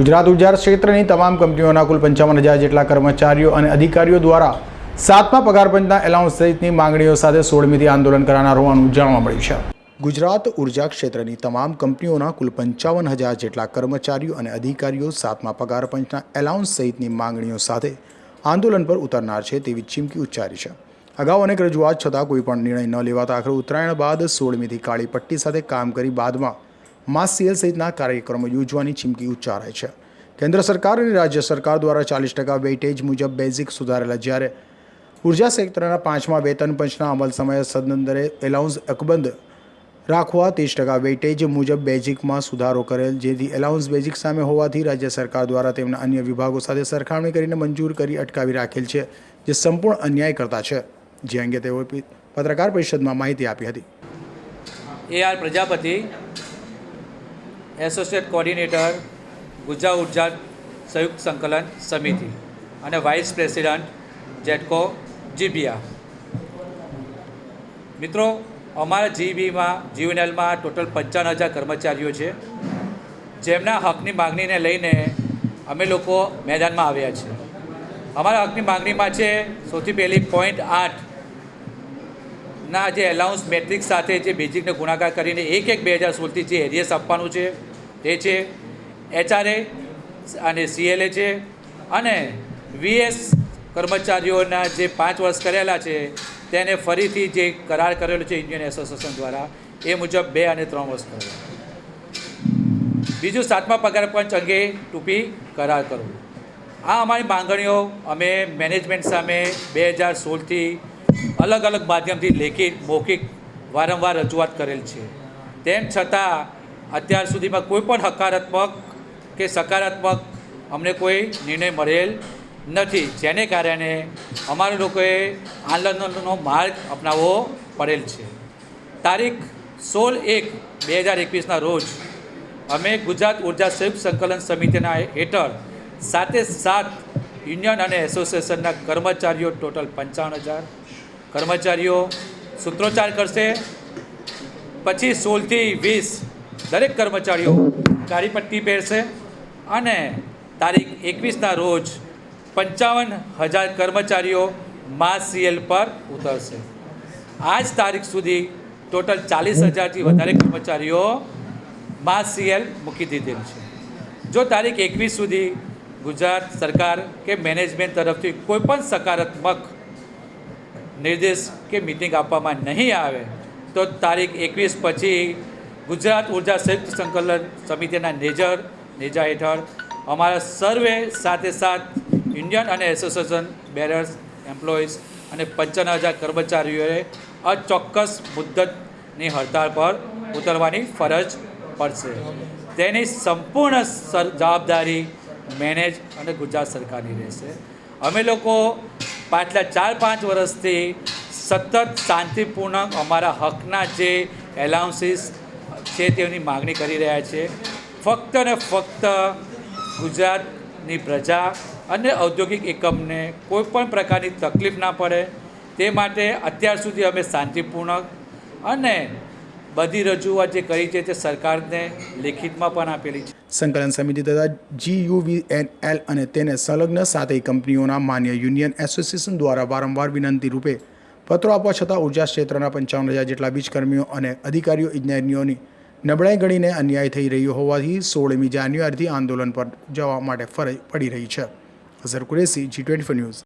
ગુજરાત ઊર્જા ક્ષેત્રની તમામ કંપનીઓના કુલ પંચાવન હજાર જેટલા કર્મચારીઓ અને અધિકારીઓ દ્વારા સાતમા પગાર પંચના એલાઉન્સ સહિતની માંગણીઓ સાથે સોળમીથી આંદોલન કરનાર હોવાનું જાણવા મળ્યું છે. ગુજરાત ઊર્જા ક્ષેત્રની તમામ કંપનીઓના કુલ પંચાવન હજાર જેટલા કર્મચારીઓ અને અધિકારીઓ સાતમા પગાર પંચના એલાઉન્સ સહિતની માંગણીઓ સાથે આંદોલન પર ઉતરનાર છે તેવી ચીમકી ઉચ્ચારી છે. અગાઉ અનેક રજૂઆત છતાં કોઈ પણ નિર્ણય ન લેવાતા આખરે ઉત્તરાયણ બાદ સોળમીથી કાળી પટ્ટી સાથે કામ કરી બાદમાં માસ સેલ સહિતના કાર્યક્રમો યોજવાની ચીમકી ઉચ્ચારાય છે. કેન્દ્ર સરકાર અને રાજ્ય સરકાર દ્વારા ચાલીસ ટકા વેઇટેજ મુજબ બેઝિક સુધારેલા જ્યારે ઊર્જા ક્ષેત્રના પાંચમા વેતન પંચના અમલ સમયે સદનંદરે એલાઉન્સ અકબંધ રાખવા ત્રીસ ટકા વેઇટેજ મુજબ બેઝિકમાં સુધારો કરેલ, જેથી એલાઉન્સ બેઝિક સામે હોવાથી રાજ્ય સરકાર દ્વારા તેમના અન્ય વિભાગો સાથે સરખામણી કરીને મંજૂર કરી અટકાવી રાખેલ છે, જે સંપૂર્ણ અન્યાય કરતા છે. જે અંગે તેઓએ પત્રકાર પરિષદમાં માહિતી આપી હતી. A R Prajapati associate coordinator Gujarat ઊર્જા સંયુક્ત સંકલન સમિતિ અને વાઇસ પ્રેસિડન્ટ જેટકો જીબીઆ મિત્રો, અમારા જીબીમાં જીવનએલમાં ટોટલ પંચાવન હજાર કર્મચારીઓ છે. જેમના હકની માગણીને લઈને અમે લોકો મેદાનમાં આવ્યા છે. અમારા હકની માગણીમાં છે, સૌથી પહેલી પોઈન્ટ આઠ ના જે એલાઉન્સ મેટ્રિક્સ સાથે જે બેઝિકને ગુણાકાર કરીને એક એક બે હજાર સોળથી જે એરિયસ આપવાનું છે તે છે, એચઆરએ અને સીએલએ છે. અને વીએસ કર્મચારીઓના જે પાંચ વર્ષ કરેલા છે, તેને ફરીથી જે કરાર કરેલો છે ઇન્ડિયન એસોસિએશન દ્વારા, એ મુજબ બે અને ત્રણ વર્ષ કરેલા. બીજું સાતમા પગાર પંચ અંગે ટૂંપી કરાર કરવો આ અમારી માંગણીઓ અમે મેનેજમેન્ટ સામે બે હજાર સોળથી અલગ અલગ માધ્યમથી લેખિત, મૌખિક વારંવાર રજૂઆત કરેલ છે. તેમ છતાં અત્યાર સુધીમાં કોઈ પણ હકારાત્મક કે સકારાત્મક અમને કોઈ નિર્ણય મળેલ નથી. જેને કારણે અમારા લોકોએ આંદોલનનો માર્ગ અપનાવવો પડેલ છે. તારીખ સોળ એક બે હજાર એકવીસના રોજ અમે ગુજરાત ઊર્જા સંયુક્ત સંકલન સમિતિના હેઠળ સાતે સાત યુનિયન અને એસોસિએશનના કર્મચારીઓ ટોટલ પંચાવન હજાર કર્મચારીઓ સૂત્રોચ્ચાર કરશે. પછી સોળથી વીસ દરેક કર્મચારીઓ કાળી પટ્ટી પહેરશે અને તારીખ એકવીસના રોજ પંચાવન હજાર કર્મચારીઓ માસ સીએલ પર ઉતરશે. આજ તારીખ સુધી ટોટલ ચાલીસ હજારથી વધારે કર્મચારીઓ માસ સીએલ મૂકી દીધેલ છે. જો તારીખ એકવીસ સુધી ગુજરાત સરકાર કે મેનેજમેન્ટ તરફથી કોઈ પણ સકારાત્મક નિર્દેશ કે મિટિંગ આપવામાં નહીં આવે, તો તારીખ એકવીસ પછી ગુજરાત ઊર્જા સંયુક્ત સંકલન સમિતિના નેજર, નેજા હેઠળ અમારા સર્વે સાથે સાથ ઇન્ડિયન અને એસોસિએશન બેરર્સ એમ્પ્લોઈઝ અને પંચાવન હજાર કર્મચારીઓએ અચોક્કસ મુદ્દતની હડતાળ પર ઉતરવાની ફરજ પડશે. તેની સંપૂર્ણ જવાબદારી મેનેજ અને ગુજરાત સરકારની રહેશે. અમે લોકો પાછલા ચાર પાંચ વર્ષથી સતત શાંતિપૂર્ણ અમારા હકના જે એલાઉન્સીસ છે તેની માગણી કરી રહ્યા છે. ફક્ત ને ફક્ત ગુજરાતની પ્રજા અને ઔદ્યોગિક એકમને કોઈ પણ પ્રકારની તકલીફ ના પડે, તે માટે અત્યાર સુધી અમે શાંતિપૂર્ણક અને બધી રજૂઆત જે કરી છે તે સરકારને લેખિતમાં પણ આપેલી છે. સંકલન સમિતિ તથા જીયુવીએનએલ અને તેને સંલગ્ન સાતેય કંપનીઓના માન્ય યુનિયન એસોસિએશન દ્વારા વારંવાર વિનંતી રૂપે પત્રો આપવા છતાં ઊર્જા ક્ષેત્રના પંચાવન હજાર જેટલા વીજકર્મીઓ અને અધિકારીઓ, ઇજનેરીઓની નબળાઈ ગણીને અન્યાય થઈ રહ્યો હોવાથી સોળમી જાન્યુઆરીથી આંદોલન પર જવા માટે ફરજ પડી રહી છે. Azhar Qureshi G twenty news.